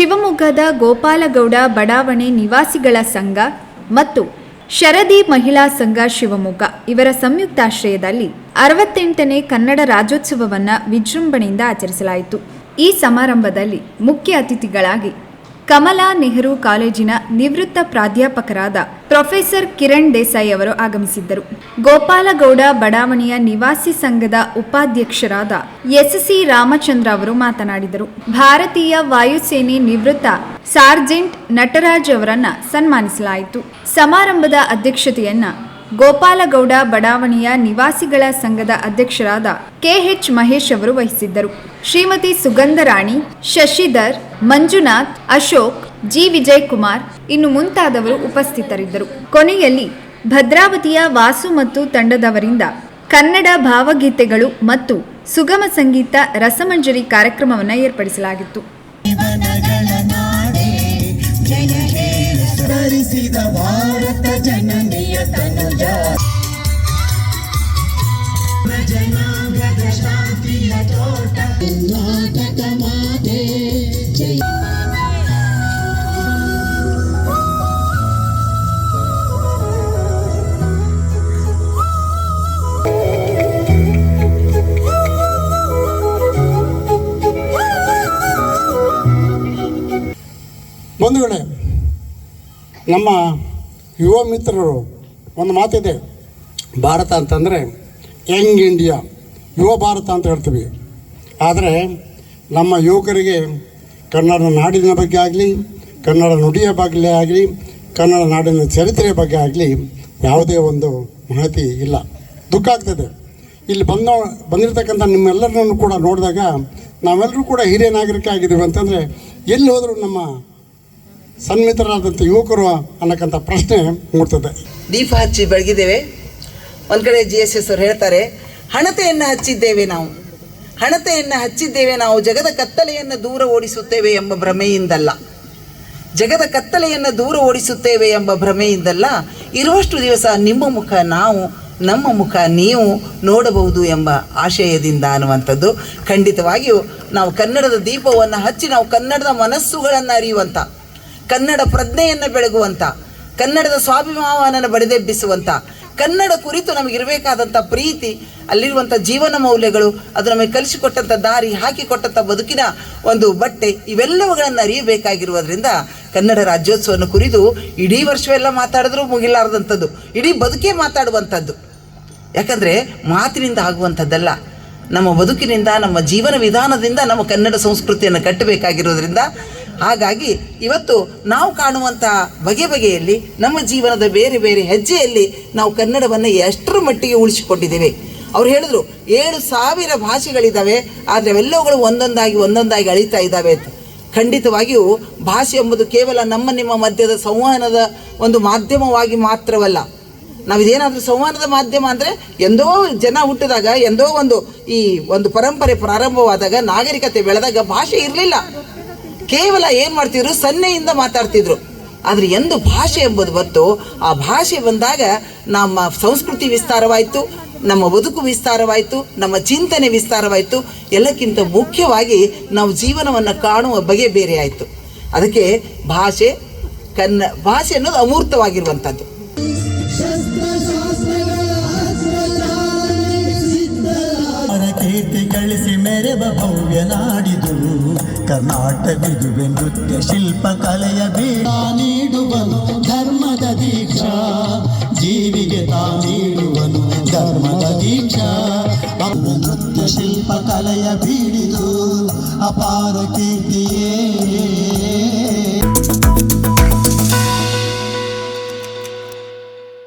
ಶಿವಮೊಗ್ಗದ ಗೋಪಾಲಗೌಡ ಬಡಾವಣೆ ನಿವಾಸಿಗಳ ಸಂಘ ಮತ್ತು ಶರದಿ ಮಹಿಳಾ ಸಂಘ ಶಿವಮೊಗ್ಗ. ಇವರ ಸಂಯುಕ್ತಾಶ್ರಯದಲ್ಲಿ ಅರವತ್ತೆಂಟನೇ ಕನ್ನಡ ರಾಜ್ಯೋತ್ಸವವನ್ನು ವಿಜೃಂಭಣೆಯಿಂದ ಆಚರಿಸಲಾಯಿತು. ಈ ಸಮಾರಂಭದಲ್ಲಿ ಮುಖ್ಯ ಅತಿಥಿಗಳಾಗಿ ಕಮಲಾ ನೆಹರು ಕಾಲೇಜಿನ ನಿವೃತ್ತ ಪ್ರಾಧ್ಯಾಪಕರಾದ ಪ್ರೊಫೆಸರ್ ಕಿರಣ್ ದೇಸಾಯಿ ಅವರು ಆಗಮಿಸಿದ್ದರು. ಗೋಪಾಲಗೌಡ ಬಡಾವಣೆಯ ನಿವಾಸಿ ಸಂಘದ ಉಪಾಧ್ಯಕ್ಷರಾದ ಎಸ್ಸಿ ರಾಮಚಂದ್ರ ಅವರು ಮಾತನಾಡಿದರು. ಭಾರತೀಯ ವಾಯುಸೇನೆ ನಿವೃತ್ತ ಸಾರ್ಜೆಂಟ್ ನಟರಾಜ್ ಅವರನ್ನ ಸನ್ಮಾನಿಸಲಾಯಿತು. ಸಮಾರಂಭದ ಅಧ್ಯಕ್ಷತೆಯನ್ನ ಗೋಪಾಲಗೌಡ ಬಡಾವಣೆಯ ನಿವಾಸಿಗಳ ಸಂಘದ ಅಧ್ಯಕ್ಷರಾದ ಕೆಎಚ್ ಮಹೇಶ್ ಅವರು ವಹಿಸಿದ್ದರು. ಶ್ರೀಮತಿ ಸುಗಂಧರಾಣಿ ಶಶಿಧರ್, ಮಂಜುನಾಥ್, ಅಶೋಕ್, ಜಿ. ವಿಜಯ್ ಕುಮಾರ್ ಇನ್ನು ಮುಂತಾದವರು ಉಪಸ್ಥಿತರಿದ್ದರು. ಕೊನೆಯಲ್ಲಿ ಭದ್ರಾವತಿಯ ವಾಸು ಮತ್ತು ತಂಡದವರಿಂದ ಕನ್ನಡ ಭಾವಗೀತೆಗಳು ಮತ್ತು ಸುಗಮ ಸಂಗೀತ ರಸಮಂಜರಿ ಕಾರ್ಯಕ್ರಮವನ್ನು ಏರ್ಪಡಿಸಲಾಗಿತ್ತು. ಭಾರತ ಬಂಧುಗಳೇ ನಮ್ಮ ಯುವ ಮಿತ್ರರು ಒಂದು ಮಾತಿದೆ. ಭಾರತ ಅಂತಂದರೆ ಯಂಗ್ ಇಂಡಿಯಾ. ಯುವ ಭಾರತ ಅಂತ ಹೇಳ್ತೀವಿ. ಆದರೆ ನಮ್ಮ ಯುವಕರಿಗೆ ಕನ್ನಡ ನಾಡಿನ ಬಗ್ಗೆ ಆಗಲಿ, ಕನ್ನಡ ನುಡಿಯ ಬಗ್ಗೆ ಆಗಲಿ, ಕನ್ನಡ ನಾಡಿನ ಚರಿತ್ರೆಯ ಬಗ್ಗೆ ಆಗಲಿ ಯಾವುದೇ ಒಂದು ಮಾಹಿತಿ ಇಲ್ಲ. ದುಃಖ ಆಗ್ತದೆ. ಇಲ್ಲಿ ಬಂದ, ಬಂದಿರತಕ್ಕಂಥ ನಿಮ್ಮೆಲ್ಲರನ್ನು ಕೂಡ ನೋಡಿದಾಗ ನಾವೆಲ್ಲರೂ ಕೂಡ ಹಿರಿಯ ನಾಗರಿಕ ಆಗಿದ್ದೀವಿ ಅಂತಂದರೆ ಎಲ್ಲಿ ಹೋದರೂ ನಮ್ಮ ಸನ್ಮಿತರಾದಂಥ ಯುವಕರು ಅನ್ನಕ್ಕಂಥ ಪ್ರಶ್ನೆ ಮೂಡ್ತದೆ. ದೀಪ ಹಚ್ಚಿ ಬೆಳಗಿದ್ದೇವೆ. ಒಂದು ಕಡೆ ಜಿ ಎಸ್ ಎಸ್ ಅವರು ಹೇಳ್ತಾರೆ ಹಣತೆಯನ್ನು ಹಚ್ಚಿದ್ದೇವೆ ನಾವು. ಹಣತೆಯನ್ನು ಹಚ್ಚಿದ್ದೇವೆ ನಾವು. ಜಗದ ಕತ್ತಲೆಯನ್ನು ದೂರ ಓಡಿಸುತ್ತೇವೆ ಎಂಬ ಭ್ರಮೆಯಿಂದಲ್ಲ. ಜಗದ ಕತ್ತಲೆಯನ್ನು ದೂರ ಓಡಿಸುತ್ತೇವೆ ಎಂಬ ಭ್ರಮೆಯಿಂದಲ್ಲ. ಇರುವಷ್ಟು ದಿವಸ ನಿಮ್ಮ ಮುಖ ನಾವು, ನಮ್ಮ ಮುಖ ನೀವು ನೋಡಬಹುದು ಎಂಬ ಆಶಯದಿಂದ ಅನ್ನುವಂಥದ್ದು. ಖಂಡಿತವಾಗಿಯೂ ನಾವು ಕನ್ನಡದ ದೀಪವನ್ನು ಹಚ್ಚಿ ನಾವು ಕನ್ನಡದ ಮನಸ್ಸುಗಳನ್ನು ಅರಿಯುವಂಥ ಕನ್ನಡ ಪ್ರಜ್ಞೆಯನ್ನು ಬೆಳಗುವಂಥ ಕನ್ನಡದ ಸ್ವಾಭಿಮಾನವನ್ನು ಬಡಿದೆಬ್ಬಿಸುವಂಥ ಕನ್ನಡ ಕುರಿತು ನಮಗಿರಬೇಕಾದಂಥ ಪ್ರೀತಿ ಅಲ್ಲಿರುವಂಥ ಜೀವನ ಮೌಲ್ಯಗಳು, ಅದು ನಮಗೆ ಕಲಿಸಿಕೊಟ್ಟಂಥ ದಾರಿ ಹಾಕಿಕೊಟ್ಟಂಥ ಬದುಕಿನ ಒಂದು ಬಟ್ಟೆ, ಇವೆಲ್ಲವುಗಳನ್ನು ಅರಿಯಬೇಕಾಗಿರುವುದರಿಂದ ಕನ್ನಡ ರಾಜ್ಯೋತ್ಸವವನ್ನು ಕುರಿತು ಇಡೀ ವರ್ಷವೆಲ್ಲ ಮಾತಾಡಿದ್ರೂ ಮುಗಿಲಾರದಂಥದ್ದು, ಇಡೀ ಬದುಕೇ ಮಾತಾಡುವಂಥದ್ದು. ಯಾಕಂದರೆ ಮಾತಿನಿಂದ ಆಗುವಂಥದ್ದಲ್ಲ. ನಮ್ಮ ಬದುಕಿನಿಂದ, ನಮ್ಮ ಜೀವನ ವಿಧಾನದಿಂದ ನಮ್ಮ ಕನ್ನಡ ಸಂಸ್ಕೃತಿಯನ್ನು ಕಟ್ಟಬೇಕಾಗಿರೋದ್ರಿಂದ ಹಾಗಾಗಿ ಇವತ್ತು ನಾವು ಕಾಣುವಂಥ ಬಗೆ ಬಗೆಯಲ್ಲಿ ನಮ್ಮ ಜೀವನದ ಬೇರೆ ಬೇರೆ ಹೆಜ್ಜೆಯಲ್ಲಿ ನಾವು ಕನ್ನಡವನ್ನು ಎಷ್ಟರ ಮಟ್ಟಿಗೆ ಉಳಿಸಿಕೊಂಡಿದ್ದೇವೆ. ಅವ್ರು ಹೇಳಿದ್ರು, ಏಳು ಸಾವಿರ ಭಾಷೆಗಳಿದ್ದಾವೆ, ಆದರೆ ಅವೆಲ್ಲವುಗಳು ಒಂದೊಂದಾಗಿ ಒಂದೊಂದಾಗಿ ಅಳಿತಾ ಇದ್ದಾವೆ ಅಂತ. ಖಂಡಿತವಾಗಿಯೂ ಭಾಷೆ ಎಂಬುದು ಕೇವಲ ನಮ್ಮ ನಿಮ್ಮ ಮಧ್ಯದ ಸಂವಹನದ ಒಂದು ಮಾಧ್ಯಮವಾಗಿ ಮಾತ್ರವಲ್ಲ. ನಾವಿದೇನಾದರೂ ಸಂವಹನದ ಮಾಧ್ಯಮ ಅಂದರೆ ಎಂದೋ ಜನ ಹುಟ್ಟಿದಾಗ, ಎಂದೋ ಒಂದು ಈ ಒಂದು ಪರಂಪರೆ ಪ್ರಾರಂಭವಾದಾಗ ನಾಗರಿಕತೆ ಬೆಳೆದಾಗ ಭಾಷೆ ಇರಲಿಲ್ಲ. ಕೇವಲ ಏನು ಮಾಡ್ತಿದ್ರು? ಸನ್ನೆಯಿಂದ ಮಾತಾಡ್ತಿದ್ರು. ಆದರೆ ಎಂದು ಭಾಷೆ ಎಂಬುದು ಬಂತು ಆ ಭಾಷೆ ಬಂದಾಗ ನಮ್ಮ ಸಂಸ್ಕೃತಿ ವಿಸ್ತಾರವಾಯಿತು, ನಮ್ಮ ಬದುಕು ವಿಸ್ತಾರವಾಯಿತು, ನಮ್ಮ ಚಿಂತನೆ ವಿಸ್ತಾರವಾಯಿತು. ಎಲ್ಲಕ್ಕಿಂತ ಮುಖ್ಯವಾಗಿ ನಾವು ಜೀವನವನ್ನು ಕಾಣುವ ಬಗೆ ಬೇರೆ ಆಯಿತು. ಅದಕ್ಕೆ ಭಾಷೆ ಕನ್ನ, ಭಾಷೆ ಅನ್ನೋದು ಅಮೂರ್ತವಾಗಿರುವಂಥದ್ದು ಗಳಿಸಿ ಮೆರೆವ ಭವ್ಯ ನಾಡಿದು. ಕರ್ನಾಟಕವಿದುವೆ ನೃತ್ಯ ಶಿಲ್ಪ ಕಲೆಯ ಬೀಡ ನೀಡುವನು ಧರ್ಮದ ದೀಕ್ಷಾ. ಜೀವಿಗೆ ತಾ ನೀಡುವನು ಧರ್ಮದ ದೀಕ್ಷಾ. ನೃತ್ಯ ಶಿಲ್ಪ ಕಲೆಯ ಬೀಡಿದು ಅಪಾರ ಕೀರ್ತಿಯೇ.